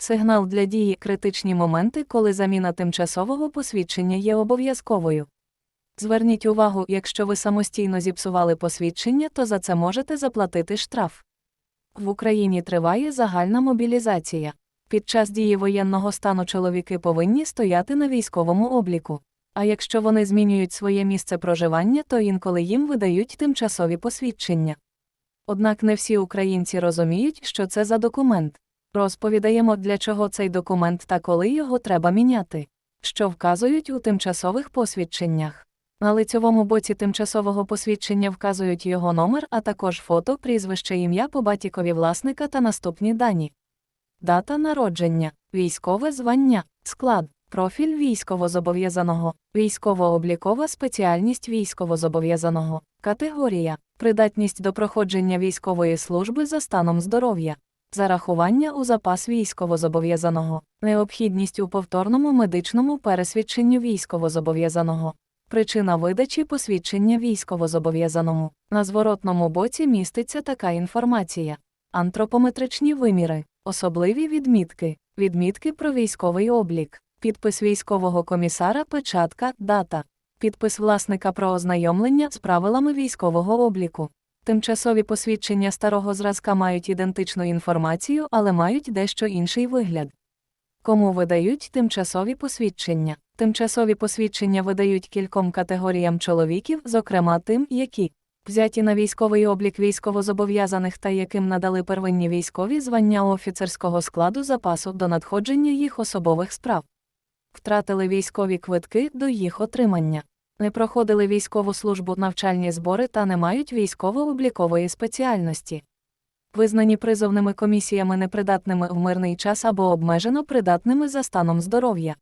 Сигнал для дії критичні моменти, коли заміна тимчасового посвідчення є обов'язковою. Зверніть увагу, якщо ви самостійно зіпсували посвідчення, то за це можете заплатити штраф. В Україні триває загальна мобілізація. Під час дії воєнного стану чоловіки повинні стояти на військовому обліку. А якщо вони змінюють своє місце проживання, то інколи їм видають тимчасові посвідчення. Однак не всі українці розуміють, що це за документ. Розповідаємо, для чого цей документ та коли його треба міняти, що вказують у тимчасових посвідченнях. На лицьовому боці тимчасового посвідчення вказують його номер, а також фото, прізвище ім'я по батікові власника та наступні дані. Дата народження, військове звання, склад, профіль військовозобов'язаного, військово-облікова спеціальність військовозобов'язаного, категорія, придатність до проходження військової служби за станом здоров'я, зарахування у запас військовозобов'язаного, необхідність у повторному медичному пересвідченню військовозобов'язаного. Причина видачі посвідчення військовозобов'язаному. На зворотному боці міститься така інформація: антропометричні виміри, особливі відмітки, відмітки про військовий облік, підпис військового комісара, печатка, дата, підпис власника про ознайомлення з правилами військового обліку. Тимчасові посвідчення старого зразка мають ідентичну інформацію, але мають дещо інший вигляд. Кому видають тимчасові посвідчення? Тимчасові посвідчення видають кільком категоріям чоловіків, зокрема тим, які взяті на військовий облік військовозобов'язаних та яким надали первинні військові звання офіцерського складу запасу до надходження їх особових справ, втратили військові квитки до їх отримання, не проходили військову службу навчальні збори та не мають військово-облікової спеціальності. Визнані призовними комісіями непридатними в мирний час або обмежено придатними за станом здоров'я.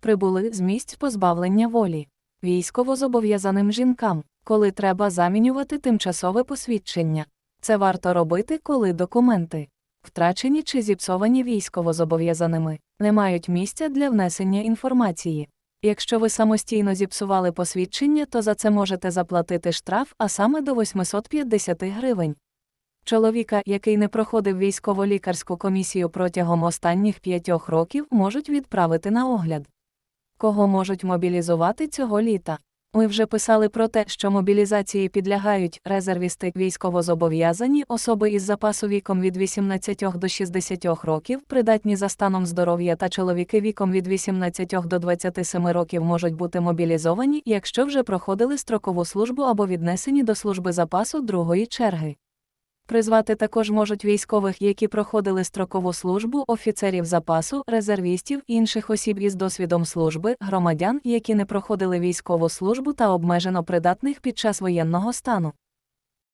Прибули з місць позбавлення волі. Військово-зобов'язаним жінкам, коли треба замінювати тимчасове посвідчення. Це варто робити, коли документи, втрачені чи зіпсовані військовозобов'язаними, не мають місця для внесення інформації. Якщо ви самостійно зіпсували посвідчення, то за це можете заплатити штраф, а саме до 850 гривень. Чоловіка, який не проходив військово-лікарську комісію протягом останніх п'ятьох років, можуть відправити на огляд. Кого можуть мобілізувати цього літа? Ми вже писали про те, що мобілізації підлягають резервісти військовозобов'язані, особи із запасу віком від 18 до 60 років, придатні за станом здоров'я та чоловіки віком від 18 до 27 років можуть бути мобілізовані, якщо вже проходили строкову службу або віднесені до служби запасу другої черги. Призвати також можуть військових, які проходили строкову службу, офіцерів запасу, резервістів, інших осіб із досвідом служби, громадян, які не проходили військову службу та обмежено придатних під час воєнного стану.